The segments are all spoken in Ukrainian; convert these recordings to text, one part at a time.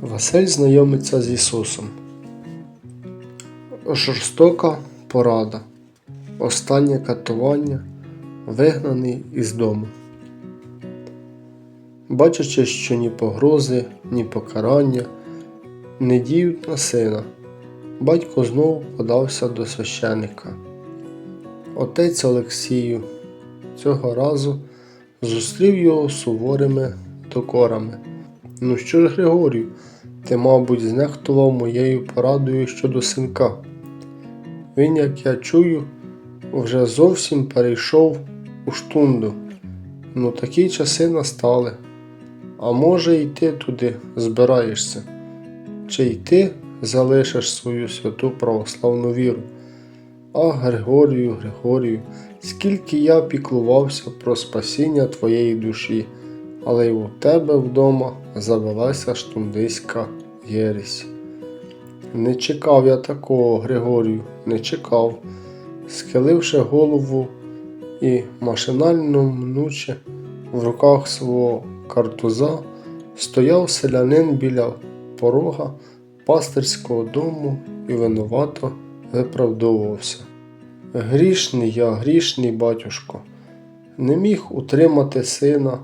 Василь знайомиться з Ісусом. Жорстока порада. Останнє катування, вигнаний із дому. Бачачи, що ні погрози, ні покарання не діють на сина, батько знову подався до священика. Отець Олексію цього разу зустрів його суворими докорами. Ну що ж, Григорію, ти, мабуть, знехтував моєю порадою щодо синка. Він, як я чую, вже зовсім перейшов у штунду. Ну такі часи настали. А може, й ти туди збираєшся? Чи й ти залишиш свою святу православну віру? А Григорію, Григорію, скільки я піклувався про спасіння твоєї душі, але й у тебе вдома завелася штундиська єресь. Не чекав я такого, Григорію, не чекав, схиливши голову і машинально мнучи в руках свого картуза, стояв селянин біля порога пастирського дому і винувато виправдовувався. Грішний я, грішний батюшко, не міг утримати сина,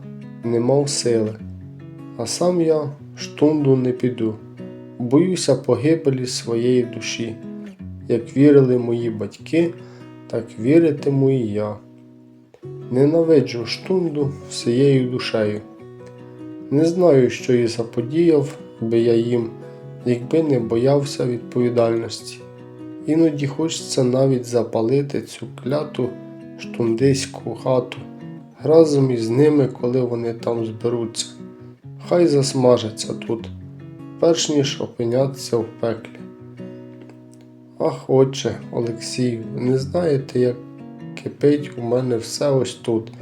не мав сили, а сам я штунду не піду, боюся погибелі своєї душі. Як вірили мої батьки, так віритиму і я. Ненавиджу штунду всією душею. Не знаю, що і заподіяв би я їм, якби не боявся відповідальності. Іноді хочеться навіть запалити цю кляту штундиську хату разом із ними, коли вони там зберуться. Хай засмажаться тут, перш ніж опиняться в пеклі. Ах, отче, Олексію, не знаєте, як кипить у мене все ось тут.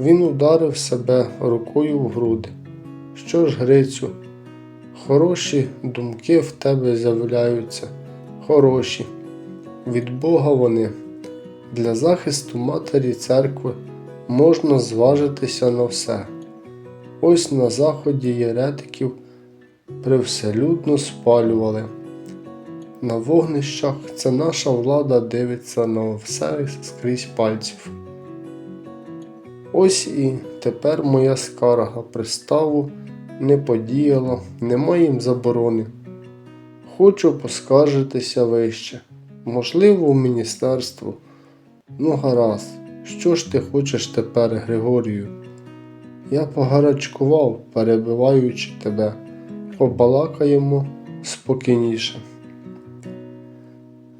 Він ударив себе рукою в груди. Що ж, Грицю, хороші думки в тебе з'являються, хороші. Від Бога вони. Для захисту Матері церкви можна зважитися на все. Ось на заході єретиків привселюдно спалювали. На вогнищах це наша влада дивиться на все скрізь пальців. Ось і тепер моя скарга приставу не подіяла, немає їм заборони. Хочу поскаржитися вище, можливо, у міністерство. Ну, гаразд, що ж ти хочеш тепер, Григорію? Я погарачкував, перебиваючи тебе, побалакаємо спокійніше.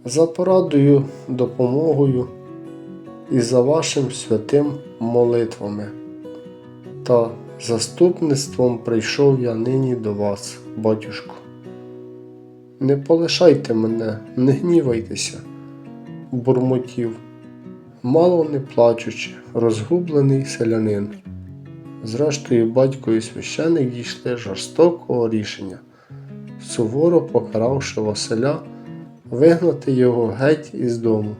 За порадою, допомогою і за вашим святим молитвами та заступництвом прийшов я нині до вас, батюшко. Не полишайте мене, не гнівайтеся, бурмотів, мало не плачучи, розгублений селянин. Зрештою, батько і священик дійшли жорстокого рішення, суворо покаравши Василя вигнати його геть із дому,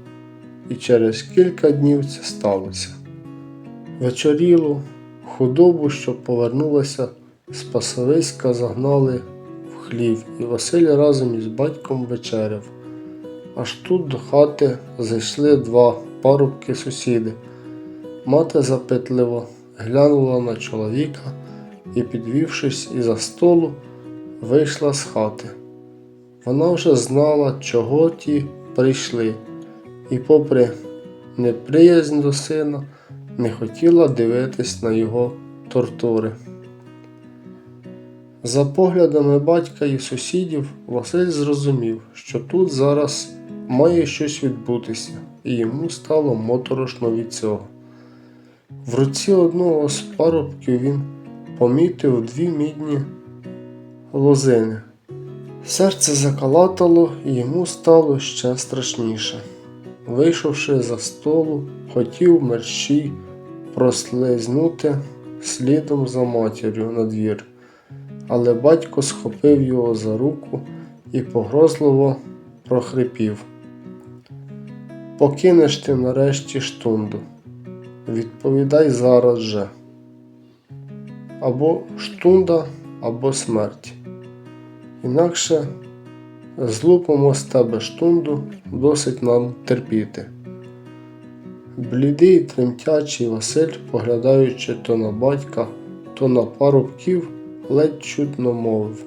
і через кілька днів це сталося. Вечоріло, худобу, що повернулася з пасовиська, загнали в хлів, і Василь разом із батьком вечеряв. Аж тут до хати зайшли два парубки сусіди. Мати запитливо глянула на чоловіка і, підвівшись із-за столу, вийшла з хати. Вона вже знала, чого ті прийшли, і, попри неприязнь до сина, не хотіла дивитись на його тортури. За поглядами батька і сусідів, Василь зрозумів, що тут зараз має щось відбутися, і йому стало моторошно від цього. В руці одного з парубків він помітив дві мідні лозини. Серце закалатало, і йому стало ще страшніше. Вийшовши за столу, хотів мерщій прослизнути слідом за матір'ю на двір, але батько схопив його за руку і погрозливо прохрипів. Покинеш ти нарешті штунду. Відповідай зараз же. Або штунда, або смерть. Інакше злупимо з тебе штунду, досить нам терпіти. Блідий, тремтячий Василь, поглядаючи то на батька, то на парубків, ледь чутно мовив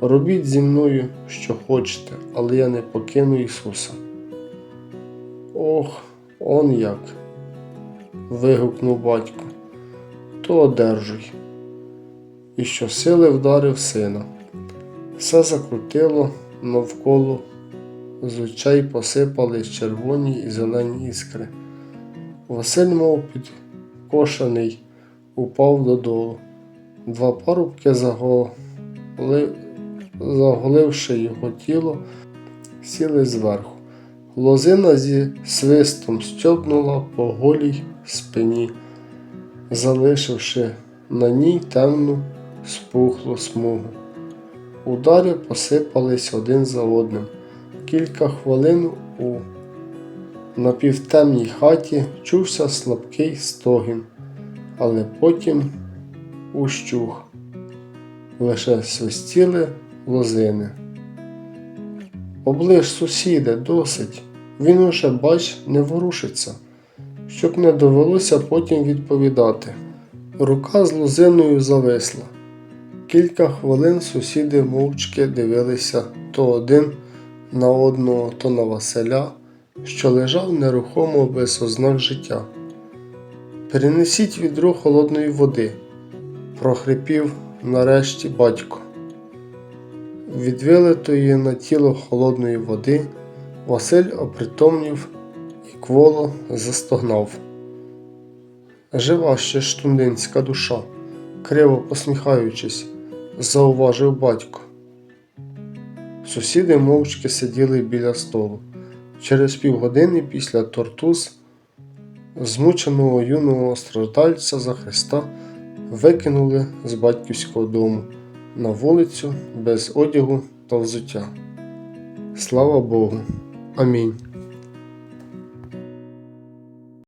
Робіть зі мною, що хочете, але я не покину Ісуса. Ох, он як. вигукнув батько. То одержуй. І щосили вдарив сина. Все закрутило навколо, з очей посипались червоні і зелені іскри. Василь, мов підкошений, упав додолу. Два парубки заголи... заголивши його тіло, сіли зверху. Лозина зі свистом стьобнула по голій спині, залишивши на ній темну спухлу смугу. Удари посипались один за одним. Кілька хвилин у напівтемній хаті чувся слабкий стогін, але потім ущух. Лише свистіли лозини. Оближ, сусіде, досить. Він уже, бач, не ворушиться, щоб не довелося потім відповідати. Рука з лозиною зависла. Кілька хвилин сусіди мовчки дивилися то один на одного, то на Василя, що лежав нерухомо без ознак життя. Перенесіть відро холодної води, прохрипів нарешті батько. Від вилитої на тіло холодної води Василь опритомнів і кволо застогнав. Жива ще штундинська душа, криво посміхаючись, зауважив батько. Сусіди мовчки сиділи біля столу. Через півгодини після тортуз змученого юного страждальця за Христа викинули з батьківського дому на вулицю без одягу та взуття. Слава Богу. Амінь.